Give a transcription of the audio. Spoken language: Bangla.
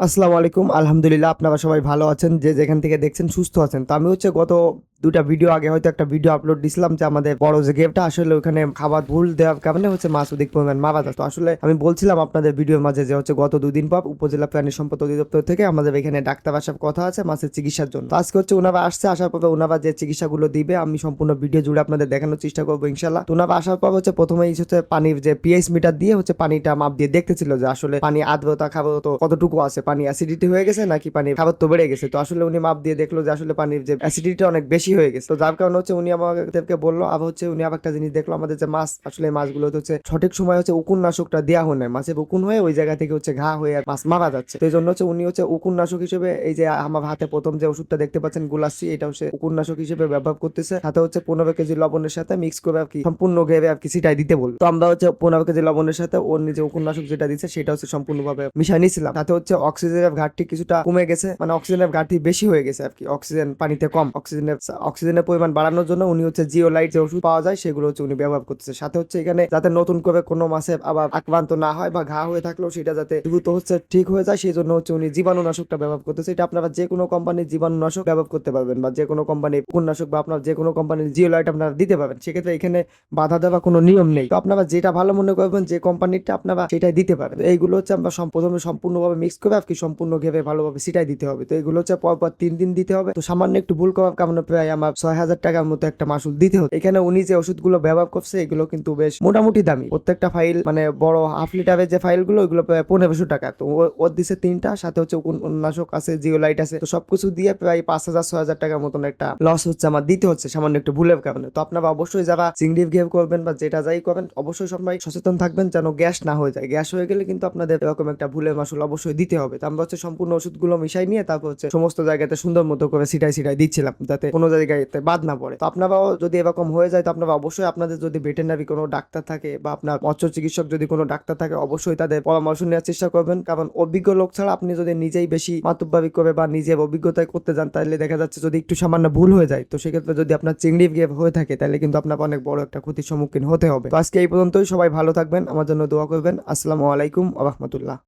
আসসালামু আলাইকুম। আলহামদুলিল্লাহ, আপনারা সবাই ভালো আছেন, যে যেখান থেকে দেখছেন সুস্থ আছেন। তো আমি হচ্ছে গত দুটা ভিডিও আগে হয়তো একটা ভিডিও আপলোড দিছিলাম যে আমাদের বড় যে গেমটা আসলে ওখানে খাবার ভুল দেওয়ার কারণে হচ্ছে মাছ অধিক পরিমাণ মারা তো আসলে আমি বলছিলাম আপনাদের ভিডিওর মাঝে যে হচ্ছে গত দুদিন পর উপজেলা প্রাণী সম্পদ অধিদপ্তর থেকে আমাদের এখানে ডাক্তার আসার কথা আছে মাছের চিকিৎসার জন্য। আজকে হচ্ছে ওনারা আসছে, আসার পর ওনারা যে চিকিৎসাগুলো দিবে, আমি সম্পূর্ণ ভিডিও জুড়ে আপনাদের দেখানোর চেষ্টা করব ইনশাল্লাহ তো ওনারা আসার পর হচ্ছে প্রথমেই হচ্ছে পানির যে পিএইচ মিটার দিয়ে হচ্ছে পানিটা মাপ দিয়ে দেখতেছিল যে আসলে পানি আর্দ্রতা খাবার তো কতটুকু আছে? পানি অ্যাসিডিটি হয়ে গেছে নাকি পানি খাবার তো বেড়ে গেছে? তো আসলে উনি মাপ দিয়ে দেখল যে আসলে পানির যে অ্যাসিডিটি অনেক বেশি হয়ে গেছে। তো যার কারণে হচ্ছে উনি আমাদেরকে বলল, আবার হচ্ছে উনি আবার একটা জিনিস দেখল, আমাদের যে মাছ, আসলে মাছগুলো হচ্ছে সঠিক সময় হচ্ছে উকুন নাশকটা দেওয়া হয় না মাছের উকুন হয়ে ওই জায়গা থেকে হচ্ছে ঘা হয়ে মাছ মারা যাচ্ছে। তো এই জন্য হচ্ছে উনি হচ্ছে উকুন নাশক হিসেবে এই যে আমার হাতে প্রথম যে ওষুধটা দেখতে পাচ্ছেন, গুলাসি এটা হচ্ছে উকুন নাশক হিসেবে ব্যবহার করতেছে। সাথে হচ্ছে পনেরো কেজি লবণের সাথে মিক্স করে আর কি সম্পূর্ণ ঘেরে আর কি সেটাই দিতে বলল। তো আমরা হচ্ছে পনেরো কেজি লবণের সাথে ওর নিজে উকুন নাশক যেটা দিচ্ছে সেটা হচ্ছে সম্পূর্ণভাবে মিশাই নিয়েছিলাম তাতে হচ্ছে অক্সিজেনের ঘাটতি কিছুটা কমে গেছে। মানে অক্সিজেনের ঘাটতি বেশি হয়ে গেছে আর কি। অক্সিজেন পানিতে কম অক্সিজেনের অক্সিজেনের পরিমাণ বাড়ানোর জন্য উনি হচ্ছে জিও লাইট যে ওষুধ পাওয়া যায়, সেগুলো হচ্ছে উনি ব্যবহার করতেছে। সাথে হচ্ছে এখানে যাতে নতুন করে কোনো মাসে আবার আক্রান্ত না হয় বা ঘা হয়ে থাকলেও সেটা যাতে দ্রুত হচ্ছে ঠিক হয়ে যায়, সেই জন্য হচ্ছে উনি জীবাণুনাশকটা ব্যবহার করতেছে। এটা আপনারা যে কোনো কোম্পানির জীবাণুনাশক ব্যবহার করতে পারবেন বা যে কোনো কোম্পানির উপন্যাসক বা আপনার যে কোনো কোম্পানির জিও লাইট আপনারা দিতে পারবেন। সেক্ষেত্রে এখানে বাধা দেওয়া কোনো নিয়ম নেই। তো আপনারা যেটা ভালো মনে করবেন, যে কোম্পানিটা আপনারা সেটাই দিতে পারেন তো এইগুলো হচ্ছে আমরা প্রথমে সম্পূর্ণভাবে মিক্স করে আর কি সম্পূর্ণ ঘেবে ভালোভাবে সেটাই দিতে হবে। তো এগুলো হচ্ছে পর পর তিন দিন দিতে হবে। তো সামান্য একটু ভুল করার কারণে প্রায় আমার ছয় হাজার টাকার মতো একটা মাসুল দিতে হতো। এখানে উনি যে ওষুধগুলো ব্যবহার করছে, এগুলো কিন্তু বেশ মোটামুটি দামি। প্রত্যেকটা ফাইল মানে বড় হাফ লিটারের যে ফাইলগুলো ওইগুলো প্রায় পনেরোশো টাকা। তো ওর দিছে তিনটা, সাথে হচ্ছে উপন্যাসক আছে জিও লাইট আছে। তো সবকিছু দিয়ে প্রায় পাঁচ হাজার, ছয় হাজার টাকার মতন একটা লস হচ্ছে আমার দিতে হচ্ছে, সামান্য একটু ভুলের কারণে। তো আপনারা অবশ্যই যারা চিংড়ি ঘেউ করবেন বা যেটা যাই করবেন অবশ্যই সবাই সচেতন থাকবেন যেন গ্যাস না হয়ে যায়। গ্যাস হয়ে গেলে কিন্তু আপনাদের এরকম একটা ভুলের মাসুল অবশ্যই দিতে হবে। তো আমরা হচ্ছে সম্পূর্ণ ওষুধগুলো মিশাই নিয়ে তারপর হচ্ছে সমস্ত জায়গাতে সুন্দর মতো করে সিটাই সিটাই দিচ্ছিলাম, যাতে কোনো জায়গাতে বাদ না পড়ে। তো আপনারাও যদি এরকম হয়ে যায়, তো আপনারা অবশ্যই আপনাদের যদি ভেটেনারি কোনো ডাক্তার থাকে বা আপনার মৎস্য চিকিৎসক যদি কোনো ডাক্তার থাকে, অবশ্যই তাদের পরামর্শ নেওয়ার চেষ্টা করবেন। কারণ অভিজ্ঞ লোক ছাড়া আপনি যদি নিজেই বেশি মাতুব্যাবি করে বা নিজের অভিজ্ঞতায় করতে যান, তাহলে দেখা যাচ্ছে যদি একটু সামান্য ভুল হয়ে যায়, তো সেক্ষেত্রে যদি আপনার চিংড়ি গেপ হয়ে থাকে, তাহলে কিন্তু আপনাকে অনেক বড় একটা ক্ষতির সম্মুখীন হতে হবে। তো আজকে এই পর্যন্তই, সবাই ভালো থাকবেন, আমার জন্য দোয়া করবেন। আসসালামু আলাইকুম আ রহমতুল্লাহ।